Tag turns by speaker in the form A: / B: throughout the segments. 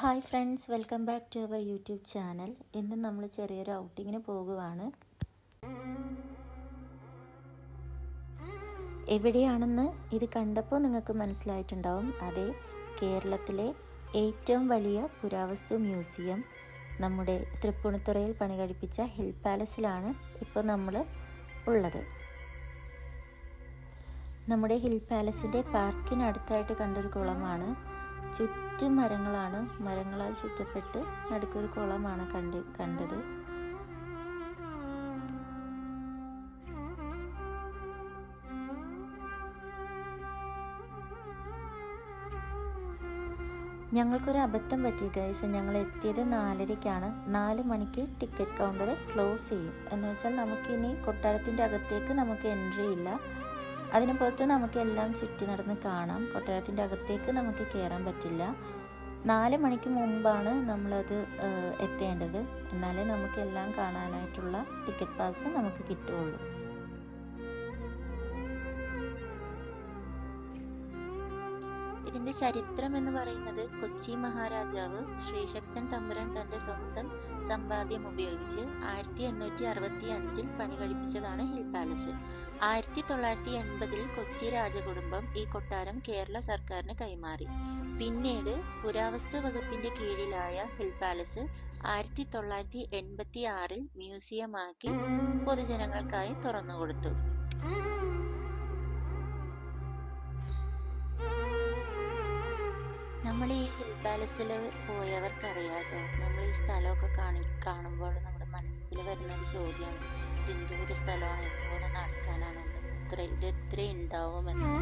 A: Hi friends welcome back to our YouTube channel. ഇന്ന് നമ്മൾ ചെറിയൊരു ഔട്ടിങ്ങിന് പോകുവാണ്. എവിടെയാണെന്ന് ഇത് കണ്ടപ്പോൾ നിങ്ങൾക്ക് മനസ്സിലായിട്ടുണ്ടാവും. അതെ കേരളത്തിലെ ഏറ്റവും വലിയ പുരാവസ്തു മ്യൂസിയം നമ്മുടെ തൃപ്പൂണിത്തുറയിൽ പണി കഴിപ്പിച്ച ഹിൽ പാലസിലാണ് ഇപ്പോൾ നമ്മൾ ഉള്ളത്. നമ്മുടെ ഹിൽ പാലസിന്റെ പാർക്കിനടുത്തായിട്ട് കണ്ടൊരു കുളമാണ്. ചുറ്റും മരങ്ങളാണ് മരങ്ങളാൽ ചുറ്റപ്പെട്ട് നടുക്കൊരു കുളമാണ് കണ്ട് കണ്ടത്. ഞങ്ങൾക്കൊരു അബദ്ധം പറ്റി ഗൈസ് ഞങ്ങൾ എത്തിയത് നാലരയ്ക്കാണ്. നാല് മണിക്ക് ടിക്കറ്റ് കൗണ്ടർ ക്ലോസ് ചെയ്യും. എന്ന് വെച്ചാൽ നമുക്കിനി കൊട്ടാരത്തിന്റെ അകത്തേക്ക് നമുക്ക് എൻട്രി ഇല്ല. അതിന് പുറത്ത് നമുക്ക് എല്ലാം ചുറ്റി നടന്ന് കാണാം. കൊട്ടാരത്തിന്റെ അകത്തേക്ക് നമുക്ക് കയറാൻ പറ്റില്ല. നാല് മണിക്ക് മുമ്പാണ് നമ്മളത് എത്തേണ്ടത്. എന്നാലേ നമുക്ക് എല്ലാം കാണാനായിട്ടുള്ള ടിക്കറ്റ് പാസ് നമുക്ക് കിട്ടുകയുള്ളൂ. ഇതിന്റെ ചരിത്രം എന്ന് പറയുന്നത് കൊച്ചി മഹാരാജാവ് ശ്രീശക്തൻ തമ്പുരാൻ തന്റെ സ്വന്തം സമ്പാദ്യം ഉപയോഗിച്ച് ആയിരത്തി എണ്ണൂറ്റി അറുപത്തി അഞ്ചിൽ പണി കഴിപ്പിച്ചതാണ് ഹിൽ പാലസ്. ആയിരത്തി തൊള്ളായിരത്തി എൺപതിൽ കൊച്ചി രാജകുടുംബം ഈ കൊട്ടാരം കേരള സർക്കാരിന് കൈമാറി. പിന്നീട് പുരാവസ്തു വകുപ്പിന്റെ കീഴിലായ ഹിൽ പാലസ് ആയിരത്തി തൊള്ളായിരത്തി എൺപത്തി ആറിൽ മ്യൂസിയമാക്കി പൊതുജനങ്ങൾക്കായി തുറന്നുകൊടുത്തു. നമ്മൾ ഈ ഹിൽ പാലസിൽ പോയവർക്കറിയാതെ നമ്മൾ ഈ സ്ഥലമൊക്കെ കാണി കാണുമ്പോൾ നമ്മുടെ മനസ്സിൽ വരുന്ന ഒരു ചോദ്യമാണ് ഇതിന്റെ ഒരു സ്ഥലമാണ് ഇതുപോലെ നടക്കാനാണ്. ഇത്ര ഇത് എത്ര ഉണ്ടാവുമെന്ന്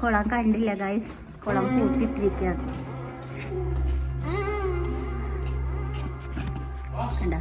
B: കുളം കണ്ടില്ല ഗൈസ് കുളം പൂട്ടിട്ടിരിക്കുകയാണ്. കണ്ട?